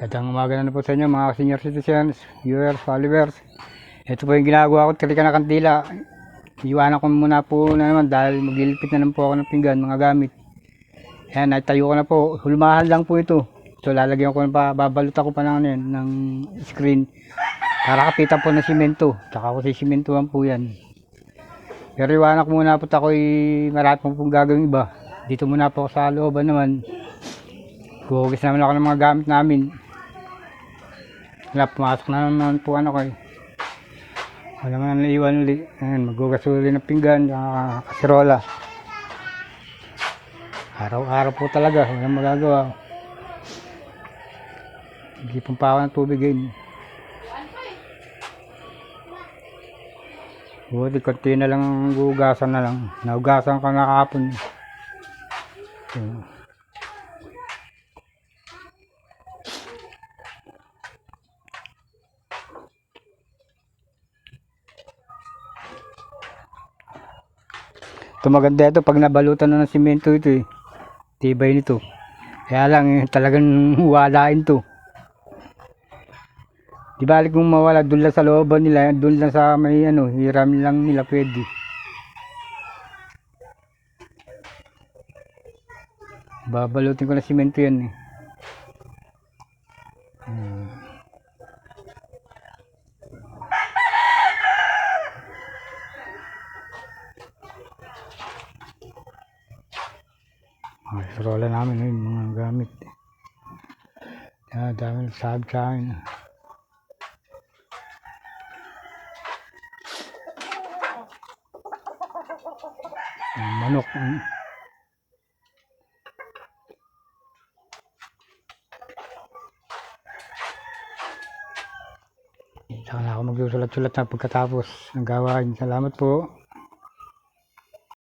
Gandang umaga na po sa inyo mga senior citizens, viewers, followers. Ito po yung ginagawa ko, trika na kandila. Iwanan ko muna po na naman dahil maglilipit na naman po ako ng pinggan, mga gamit. Ayan, natayo ko na po. Hulmahan lang po ito. Ito, lalagyan ko pa, babalot ako pa ng, ng screen. Para kapitan po ng simento. Tsaka ko sisimentuhan po yan. Pero iwanan ko muna po ako marami pong gagawin iba. Dito muna po ako sa looban naman. Guhugis naman ako ng mga gamit namin. Wala, pumasok na naman po ano ko eh. Wala man naiwan uli. Ayan, maghugas uli ng pinggan, uh, kasirola. Araw-araw po talaga, walang magagawa. Gipon pa ako ng tubig eh. Buti, konti na lang ang hugasan na lang. Nahugasan ka na kahapon. Ayan. Ito maganda ito pag nabalutan na ng simento ito eh. Tibay nito. Kaya lang eh, talagang walain to. Di balik kung mawala doon lang sa looban nila, doon lang sa may ano, hiram lang nila pwede. Babalutin ko na simento yan eh. Mga rola namin ngayon, mga gamit. Kaya dami nagsabi sa akin. Yung manok. mm. Saka na ako magsusulat-sulat na pagkatapos ng gawain. Salamat po.